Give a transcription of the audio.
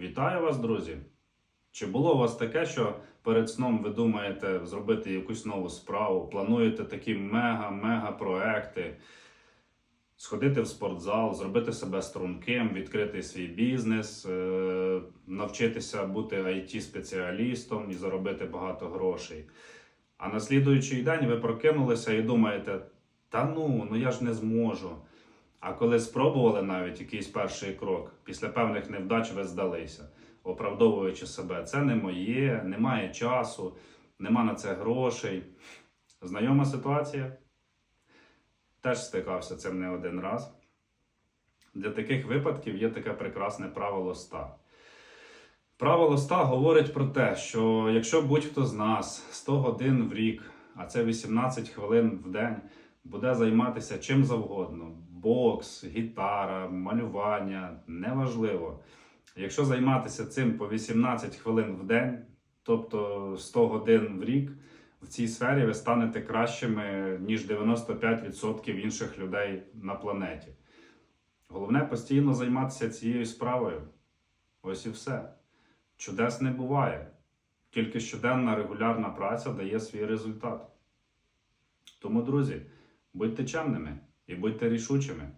Вітаю вас, друзі! Чи було у вас таке, що перед сном ви думаєте зробити якусь нову справу, плануєте такі мега-мега проекти, сходити в спортзал, зробити себе струнким, відкрити свій бізнес, е, навчитися бути IT-спеціалістом і заробити багато грошей. А на слідуючий день ви прокинулися і думаєте, та ну, ну я ж не зможу. А коли спробували навіть якийсь перший крок, після певних невдач ви здалися, оправдовуючи себе, це не моє, немає часу, нема на це грошей. Знайома ситуація? Теж стикався цим не один раз. Для таких випадків є таке прекрасне правило 100. Правило 100 говорить про те, що якщо будь-хто з нас 100 годин в рік, а це 18 хвилин в день, буде займатися чим завгодно: бокс, гітара, малювання, неважливо. Якщо займатися цим по 18 хвилин в день, тобто 100 годин в рік, в цій сфері ви станете кращими, ніж 95% інших людей на планеті. Головне постійно займатися цією справою. Ось і все. Чудес не буває. Тільки щоденна регулярна праця дає свій результат. Тому, друзі, будьте чемними і будьте рішучими.